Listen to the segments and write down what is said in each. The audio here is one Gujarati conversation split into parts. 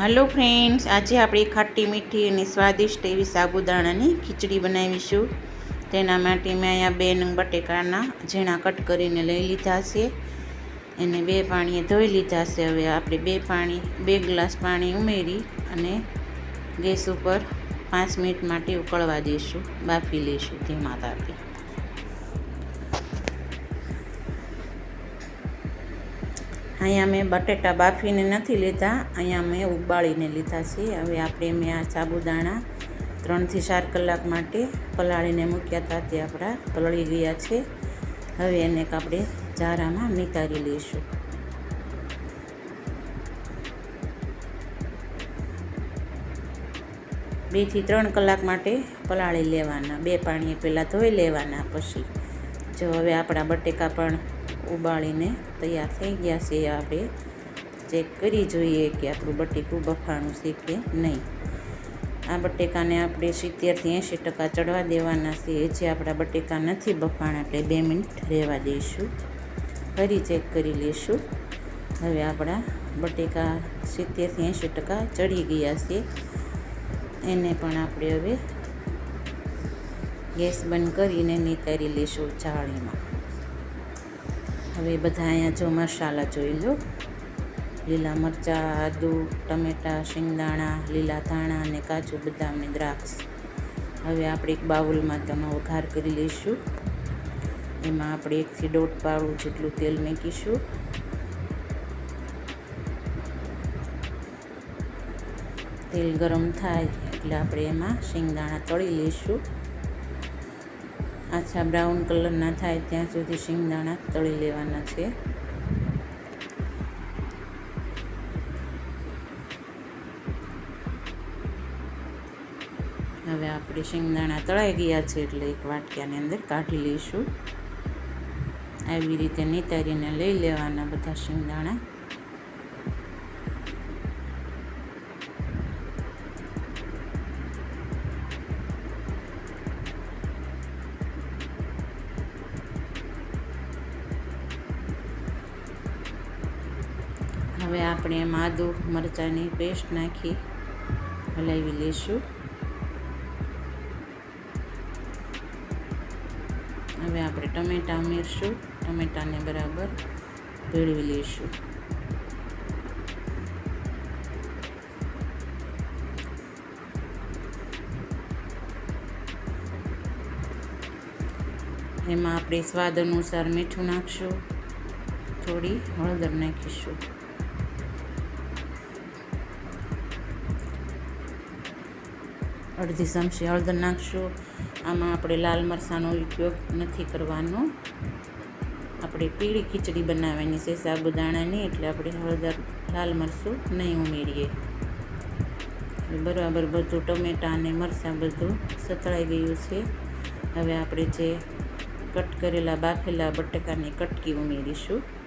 હાલો ફ્રેન્ડ્સ, આજે આપણે ખાટી મીઠી અને સ્વાદિષ્ટ એવી સાબુદાણાની ખીચડી બનાવીશું. તેના માટે મેં અહીંયા બે નંગ બટેકાના ઝીણા કટ કરીને લઈ લીધા છે એને બે પાણીએ ધોઈ લીધા છે. હવે આપણે બે પાણી, બે ગ્લાસ પાણી ઉમેરી અને ગેસ ઉપર પાંચ મિનિટ માટે ઉકળવા દઈશું, બાફી લઈશું ધીમા તાપે. અહીંયા મેં બટેટા બાફીને નથી લીધા, અહીંયા મેં ઉબાળીને લીધા છે. હવે આપણે મેં આ સાબુદાણા ત્રણથી ચાર કલાક માટે પલાળીને મૂક્યા હતા, તે આપણા પલળી ગયા છે. હવે એને આપણે જારામાં નિતારી લઈશું. બેથી ત્રણ કલાક માટે પલાળી લેવાના, બે પાણીએ પહેલાં ધોઈ લેવાના પછી. જો હવે આપણા બટેકા પણ ઉબાળીને તૈયાર થઈ ગયા છે આપણે. ચેક કરી જોઈએ કે આપણું બટેકું બફાણું છે કે નહીં. આ બટેકાને આપણે સિત્તેરથી એંશી ટકા ચડવા દેવાના છે. જે આપણા બટેકા નથી બફાણા એટલે બે મિનિટ રહેવા દઈશું. ફરી ચેક કરી લઈશું. હવે આપણા બટેકા સિત્તેરથી એંશી ટકા ચડી ગયા છે. એને પણ આપણે હવે ગેસ બંધ કરીને નિતારી લઈશું ચાળીમાં હવે બધા અહીંયા જો મસાલા જોઈ લો. લીલા મરચાં, આદુ, ટમેટાં, શિંગદાણા, લીલા ધાણા અને કાજુ બદામ અને દ્રાક્ષ. હવે આપણે એક બાઉલમાં તેનો વઘાર કરી લઈશું. એમાં આપણે એકથી દોઢ પાળું જેટલું તેલ મૂકીશું. તેલ ગરમ થાય એટલે આપણે એમાં શિંગદાણા તળી લઈશું. આછા બ્રાઉન કલરના થાય ત્યાં સુધી શિંગદાણા તળી લેવાના છે. હવે આપણે શિંગદાણા તળાઈ ગયા છે એટલે એક વાટક્યાની અંદર કાઢી લઈશું. આવી રીતે નિતારીને લઈ લેવાના બધા શિંગદાણા. હવે આપણે આદુ મરચાંની પેસ્ટ નાખી હલાવી લઈશું. હવે આપણે ટમેટાં ઉમેરશું ટમેટાને બરાબર ભેળવી લઈશું. એમાં આપણે સ્વાદ અનુસાર મીઠું નાખશું. થોડી હળદર નાખીશું. અડધી ચમચી હળદર નાખશું. આમાં આપણે લાલ મરચાંનો ઉપયોગ નથી કરવાનો. આપણે પીળી ખીચડી બનાવવાની છે સાબુદાણાની, એટલે આપણે હળદર, લાલ મરચું નહીં ઉમેરીએ. બરાબર બધું ટમેટાં અને મરચાં બધું સતળાઈ ગયું છે. હવે આપણે જે કટ કરેલા બાફેલા બટાકાની કટકી ઉમેરીશું.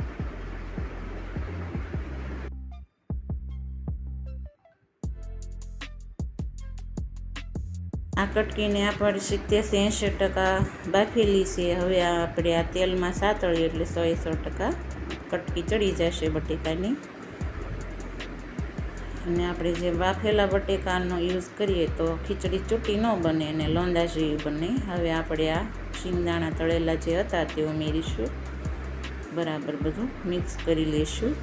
આ કટકીને આપણે સિત્તેરથી એંશી ટકા બાફેલી છે. હવે આપણે આ તેલમાં સાતળીએ એટલે સો સો ટકા કટકી ચડી જશે બટેકાની. અને આપણે જે બાફેલા બટેકાનો યુઝ કરીએ તો ખીચડી ચૂંટી ન બને અને લોંદા જેવી બને. હવે આપણે આ શિંગદાણા તળેલા જે હતા તે ઉમેરીશું. બરાબર બધું મિક્સ કરી લઈશું.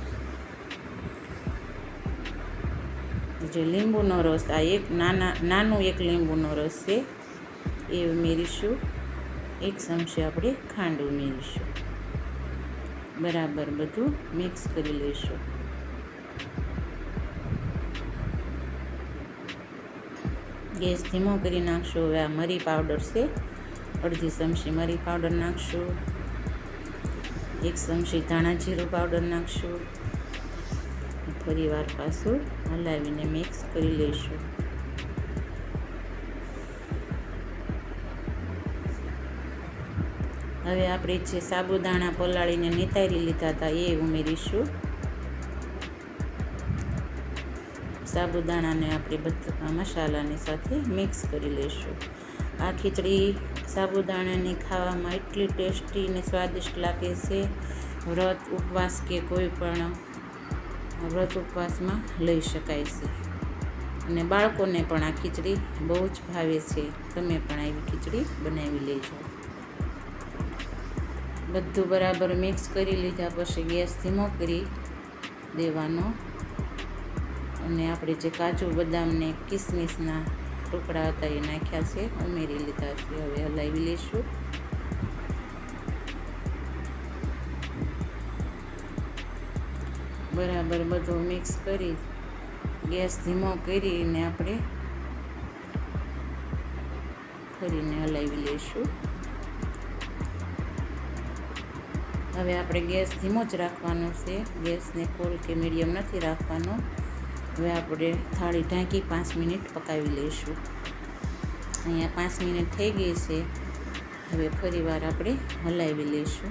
જે લીંબુનો રસ, આ એક નાના, નાનું એક લીંબુનો રસ છે, એ ઉમેરીશું. એક ચમચી આપણે ખાંડ ઉમેરીશું. બરાબર બધું મિક્સ કરી લઈશું. ગેસ ધીમો કરી નાખશું. હવે આ મરી પાવડર છે. અડધી ચમચી મરી પાવડર નાખશું. એક ચમચી ધાણા જીરું પાવડર નાખશું. ફરી વાર પાછું હલાવીને મિક્સ કરી લઈશું. હવે આપણે જે સાબુદાણા પલાળીને નિતારી લીધા હતા એ ઉમેરીશું. સાબુદાણાને આપણે બધા મસાલાની સાથે મિક્સ કરી લઈશું. આ ખીચડી સાબુદાણાની ખાવામાં એટલી ટેસ્ટી અને સ્વાદિષ્ટ લાગે છે. વ્રત, ઉપવાસ કે કોઈ પણ વ્રત ઉપવાસમાં લઈ શકાય છે. અને બાળકોને પણ આ ખીચડી બહુ જ ભાવે છે. તમે પણ આવી ખીચડી બનાવી લેજો. બધું બરાબર મિક્સ કરી લીધા પછી ગેસ ધીમો કરી દેવાનો. અને આપણે જે કાજુ બદામને કિસમિસના ટુકડા હતા એ નાખ્યા છે. ઉમેરી લીધા છે. હવે હલાવી લઈશું. બરાબર બધું મિક્સ કરી, ગેસ ધીમો કરીને આપણે ફરીને હલાવી લઈશું. હવે આપણે ગેસ ધીમો જ રાખવાનો છે. ગેસને ફૂલ કે મીડિયમ નથી રાખવાનો. હવે આપણે થાળી ઢાંકી પાંચ મિનિટ પકાવી લઈશું. અહીંયા પાંચ મિનિટ થઈ ગઈ છે. હવે ફરીવાર આપણે હલાવી લઈશું.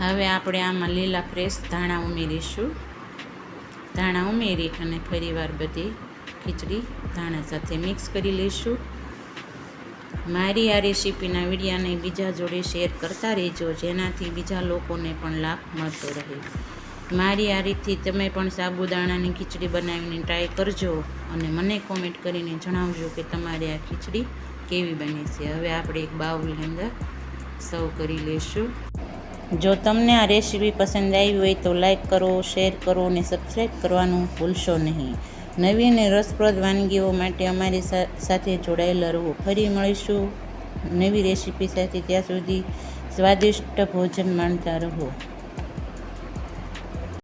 હવે આપણે આમાં લીલા ફ્રેશ ધાણા ઉમેરીશું. ધાણા ઉમેરી અને ફરીવાર બધી ખીચડી ધાણા સાથે મિક્સ કરી લઈશું. મારી આ રેસીપીના વિડીયાને બીજા જોડે શેર કરતા રહેજો, જેનાથી બીજા લોકોને પણ લાભ મળતો રહે. મારી આ રીતથી તમે પણ સાબુદાણાની ખીચડી બનાવીને ટ્રાય કરજો અને મને કોમેન્ટ કરીને જણાવજો કે તમારે આ ખીચડી કેવી બની છે. હવે આપણે એક બાઉલની અંદર સર્વ કરી લઈશું. જો તમને આ રેસીપી પસંદ આવી હોય તો લાઈક કરો, શેર કરો અને સબસ્ક્રાઈબ કરવાનું ભૂલશો નહીં. નવી અને રસપ્રદ વાનગીઓ માટે અમારી સાથે જોડાયેલા રહો. ફરી મળીશું નવી રેસીપી સાથે. ત્યાં સુધી સ્વાદિષ્ટ ભોજન માણતા રહો.